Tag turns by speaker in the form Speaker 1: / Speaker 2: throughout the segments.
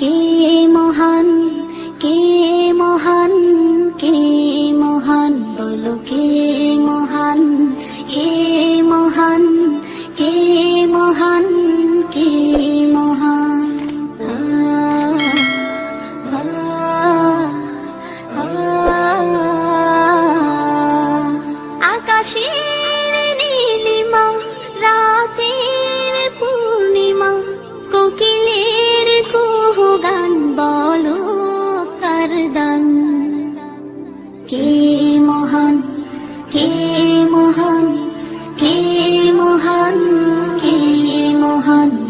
Speaker 1: কে মহান কে মহান কে বলো কে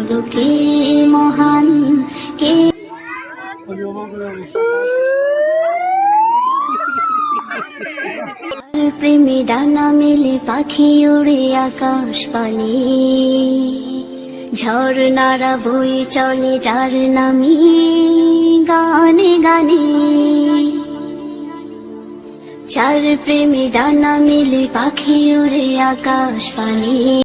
Speaker 1: বলো কে মহান, কে প্রেমী ডানা মেলে পাখি উড়ে আকাশ পানে। ঝর্ণারা বই চলে যার নামি গানে গানে। চার প্রেমী ডানা মেলে পাখি উড়ে আকাশ পানে।